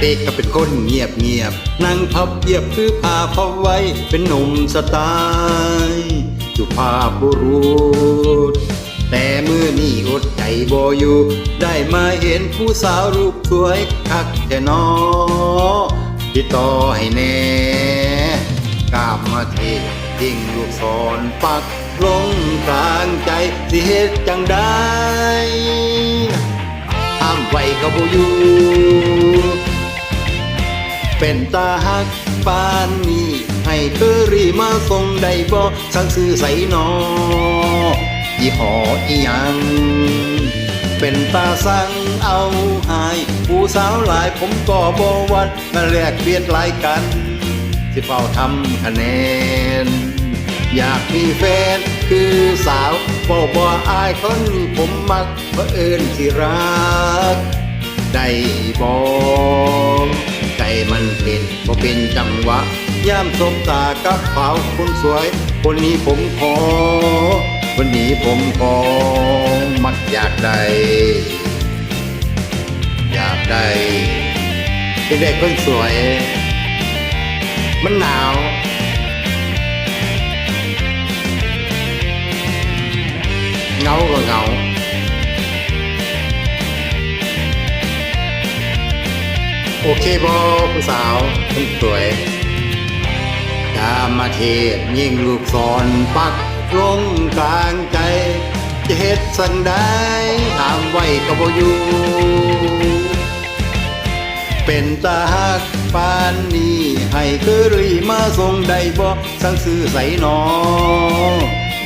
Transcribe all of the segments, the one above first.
เด็กก็เป็นคนเงียบเงียบนั่งพับเยียบคือพาเขาไว้เป็นหนุ่มสไตล์สุภาพบุรุษ แต่มือนี่อดใจบ่อยู่ ได้มาเห็นผู้สาวรูปสวยคักแท่นอติดต่อให้แน่กล้ามมาเทยิ่งลูกศรปักลงกลางใจสิเหตุจังได้ห้ามไว้ก็บ่อยู่ เป็นตาหักปานนี้ให้เธอรีมาส่งได้บ่สั่งซื้อใส่นอยี่ห้ออีหยัง เป็นตาสั่งเอาหาย ผู้สาวหลายผมก็บ่วัดมาแลกเบียดหลายกัน สิเฝ้าทำคะแนน อยากมีแฟนคือสาวบ่บ่อายคนนี้ผมมักเพราะเอิญที่รัก ได้บอก มันเป็นบ่เป็นจังหวะย่ามสมตากับเขาคนสวย คนนี้ผมขอคนนี้ผมขอมักอยากได้อยากได้เป็นเด็กคนสวย มันหนาว โอเคบอผู้สาวคนสวยตามาเทศยิ่งลูกศรปักลงกลางใจ จะเฮ็ดสันได้ห้ามไว้ก็บ่อยู่เป็นตาหักปานนี้ให้คือรีมาส่งได้บ่สั่งซื้อใส่หนอ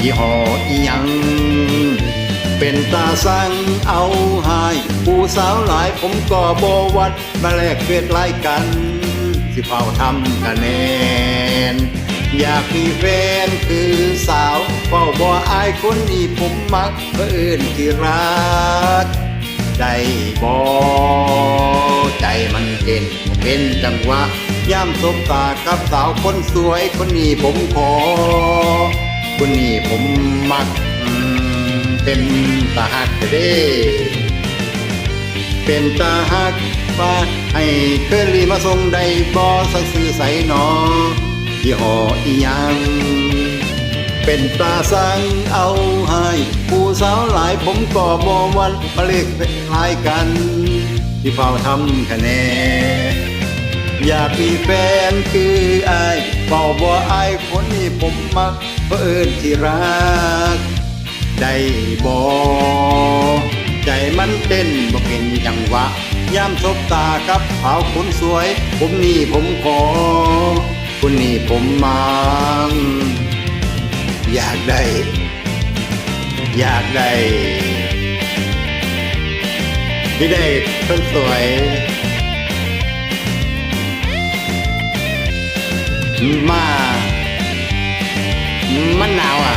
ยี่ห้ออีหยัง เป็นตาสั่งเอาหาย ผู้สาวหลายผมก็บวัด มาแลกเพียดไล่กัน สิเฝ้าทำคะแนน อยากมีแฟนคือสาวเฝ้าบ่อายคนนี้ผมมักเพื่ออื่นที่รักได้บ่ใจมันเต้นเป็นจังหวะย่ำสบตากับสาวคนสวยคนนี้ผมขอ คนนี้ผมมักอืม เป็นตาหักเด้เป็นตาหักฟ้าให้เคลื่อรีมาส่งได้บ่สักซื้อใส่หนอยี่ห้ออีหยังเป็นตาสังเอาให้ผู้สาวหลายผมก็บ่วันมาเล็กเป็นลายกัน ที่เฝ้าทำคะแนนอยากมีแฟนคือไอายเฝ้าบ่ไอายคนนี้ผมมักเพราะเอิญที่รัก ได้บ่ใจมันเต้นบ่เป็นจังหวะยามสบตากับสาวคนสวย ผมนี่ผมขอคนนี้ผมมังอยากได้ อยากได้ที่ได้คนสวยมามันหนาวอะ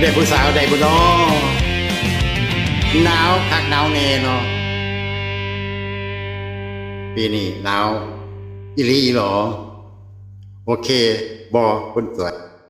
ได้ผู้สาวได้ผู้นอหนาวคักหนาวเนเนาะปีนี้หนาวอีรีหรอ โอเคบอคนสวย